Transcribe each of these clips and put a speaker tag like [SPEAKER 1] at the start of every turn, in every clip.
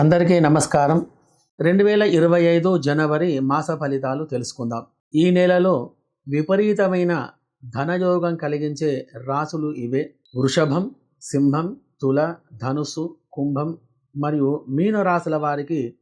[SPEAKER 1] అందరికీ నమస్కారం. రెండు వేల ఇరవై ఐదు జనవరి మాస ఫలితాలు తెలుసుకుందాం. ఈ నెలలో విపరీతమైన ధనయోగం కలిగించే రాసులు ఇవే. వృషభం సింహం తుల ధనుస్సు కుంభం మరియు మీన రాశుల వారికి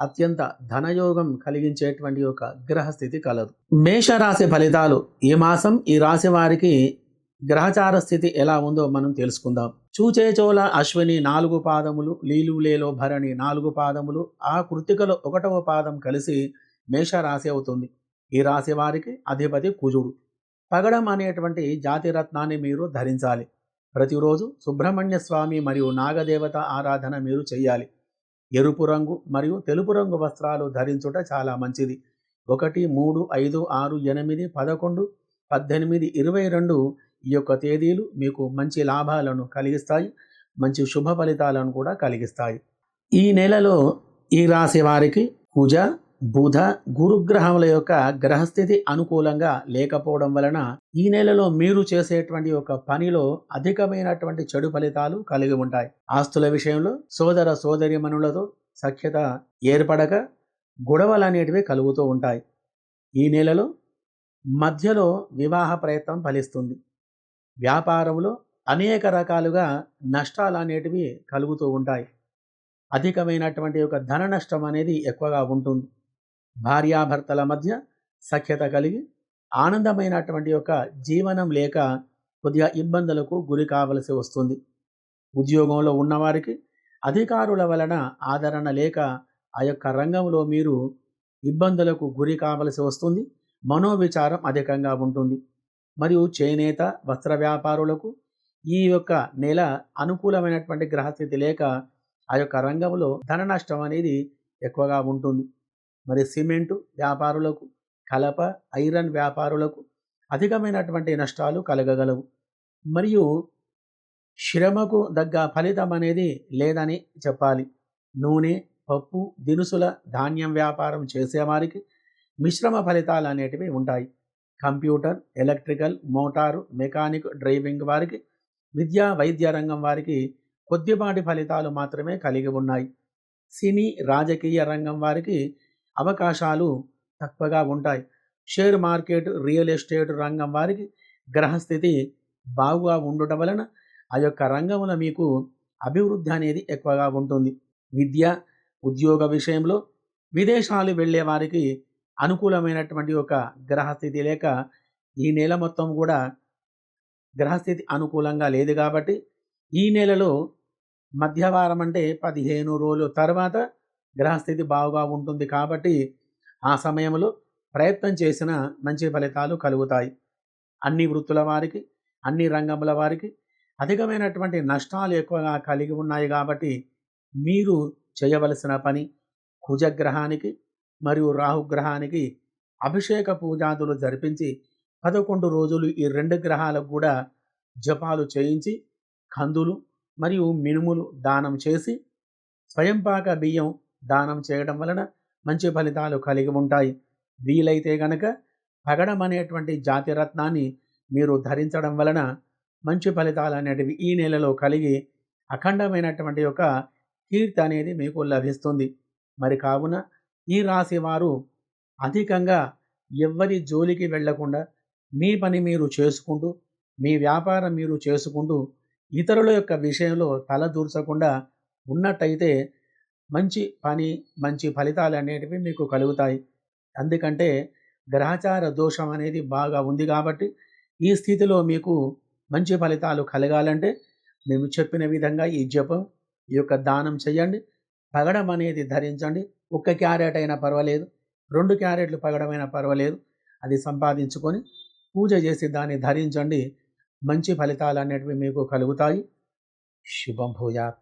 [SPEAKER 1] అత్యంత ధనయోగం కలిగించేటువంటి ఒక గ్రహస్థితి కలదు. మేషరాశి ఫలితాలు ఈ మాసం ఈ రాశి వారికి గ్రహచార స్థితి ఎలా ఉందో మనం తెలుసుకుందాం. చూచేచోల అశ్విని నాలుగు పాదములు లీలులేలో భరణి నాలుగు పాదములు ఆ కృతికలో ఒకటవ పాదం కలిసి మేషరాశి అవుతుంది. ఈ రాశి వారికి అధిపతి కుజుడు. పగడం అనేటువంటి జాతి రత్నాన్ని మీరు ధరించాలి. ప్రతిరోజు సుబ్రహ్మణ్య స్వామి మరియు నాగదేవత ఆరాధన మీరు చేయాలి ఎరుపు రంగు మరియు తెలుపు రంగు వస్త్రాలు ధరించుట చాలా మంచిది. ఒకటి మూడు ఐదు ఆరు ఎనిమిది పదకొండు పద్దెనిమిది ఇరవై రెండు ఈ యొక్క తేదీలు మీకు మంచి లాభాలను కలిగిస్తాయి మంచి శుభ ఫలితాలను కూడా కలిగిస్తాయి. ఈ నెలలో ఈ రాశి వారికి కుజ బుధ గురుగ్రహముల యొక్క గ్రహస్థితి అనుకూలంగా లేకపోవడం వలన ఈ నెలలో మీరు చేసేటువంటి ఒక పనిలో అధికమైనటువంటి చెడు ఫలితాలు కలిగి ఉంటాయి. ఆస్తుల విషయంలో సోదర సోదరిమనులతో సఖ్యత ఏర్పడక గొడవలు అనేటివి కలుగుతూ ఉంటాయి. ఈ నెలలో మధ్యలో వివాహ ప్రయత్నం ఫలిస్తుంది. వ్యాపారంలో అనేక రకాలుగా నష్టాలు అనేటివి కలుగుతూ ఉంటాయి. అధికమైనటువంటి ఒక ధన నష్టం అనేది ఎక్కువగా ఉంటుంది. భార్యాభర్తల మధ్య సఖ్యత కలిగి ఆనందమైనటువంటి యొక్క జీవనం లేక కొద్దిగా ఇబ్బందులకు గురి కావలసి వస్తుంది. ఉద్యోగంలో ఉన్నవారికి అధికారుల వలన ఆదరణ లేక ఆ యొక్క రంగంలో మీరు ఇబ్బందులకు గురి కావలసి వస్తుంది. మనోవిచారం అధికంగా ఉంటుంది. మరియు చేనేత వస్త్ర వ్యాపారులకు ఈ యొక్క నెల అనుకూలమైనటువంటి గ్రహస్థితి లేక ఆ యొక్క రంగంలో ధన నష్టం అనేది ఎక్కువగా ఉంటుంది. మరి సిమెంటు వ్యాపారులకు కలప ఐరన్ వ్యాపారులకు అధికమైనటువంటి నష్టాలు కలగగలవు. మరియు శ్రమకు దగ్గ ఫలితం అనేది లేదని చెప్పాలి. నూనె పప్పు దినుసుల ధాన్యం వ్యాపారం చేసేవారికి మిశ్రమ ఫలితాలు అనేటివి ఉంటాయి. Computer electrical motor mechanic driving వారికి విద్యా వైద్య రంగం వారికి కొద్దిపాటి ఫలితాలు మాత్రమే కలిగి ఉన్నాయి. సినీ రాజకీయ రంగం వారికి అవకాశాలు తక్కువగా ఉంటాయి. షేర్ మార్కెట్ రియల్ ఎస్టేట్ రంగం వారికి గ్రహస్థితి బాగుగా ఉండటం వలన ఆ యొక్క రంగంలో మీకు అభివృద్ధి అనేది ఎక్కువగా ఉంటుంది. విద్య ఉద్యోగ విషయంలో విదేశాలు వెళ్ళే వారికి అనుకూలమైనటువంటి ఒక గ్రహస్థితి లేక ఈ నెల మొత్తం కూడా గ్రహస్థితి అనుకూలంగా లేదు కాబట్టి ఈ నెలలో మధ్యవారం అంటే పదిహేను రోజుల తర్వాత గ్రహస్థితి బాగుగా ఉంటుంది కాబట్టి ఆ సమయంలో ప్రయత్నం చేసిన మంచి ఫలితాలు కలుగుతాయి. అన్ని వృత్తుల వారికి అన్ని రంగముల వారికి అధికమైనటువంటి నష్టాలు ఎక్కువగా కలిగి ఉన్నాయి కాబట్టి మీరు చేయవలసిన పని కుజగ్రహానికి మరియు రాహుగ్రహానికి అభిషేక పూజాదులు జరిపించి పదకొండు రోజులు ఈ రెండు గ్రహాలకు కూడా జపాలు చేయించి కందులు మరియు మినుములు దానం చేసి స్వయంపాక బియ్యం దానం చేయడం వలన మంచి ఫలితాలు కలిగి ఉంటాయి. వీలైతే గనక పగడం అనేటువంటి జాతి రత్నాన్ని మీరు ధరించడం వలన మంచి ఫలితాలు అనేటివి ఈ నెలలో కలిగి అఖండమైనటువంటి ఒక కీర్తి అనేది మీకు లభిస్తుంది. మరి కావున ఈ రాశి వారు అధికంగా ఎవ్వరి జోలికి వెళ్ళకుండా మీ పని మీరు చేసుకుంటూ మీ వ్యాపారం మీరు చేసుకుంటూ ఇతరుల యొక్క విషయంలో తల దూర్చకుండా ఉన్నట్టయితే మంచి పని మంచి ఫలితాలు అనేటివి మీకు కలుగుతాయి. అందుకంటే గ్రహచార దోషం అనేది బాగా ఉంది కాబట్టి ఈ స్థితిలో మీకు మంచి ఫలితాలు కలగాలంటే మేము చెప్పిన విధంగా ఈ జపం ఈ యొక్క దానం చేయండి. పగడం అనేది ధరించండి. ఒక్క క్యారెట్ అయినా పర్వాలేదు రెండు క్యారెట్లు పగడమైనా పర్వాలేదు. అది సంపాదించుకొని పూజ చేసి దాన్ని ధరించండి. మంచి ఫలితాలు అనేటివి మీకు కలుగుతాయి. శుభం భూయాత్.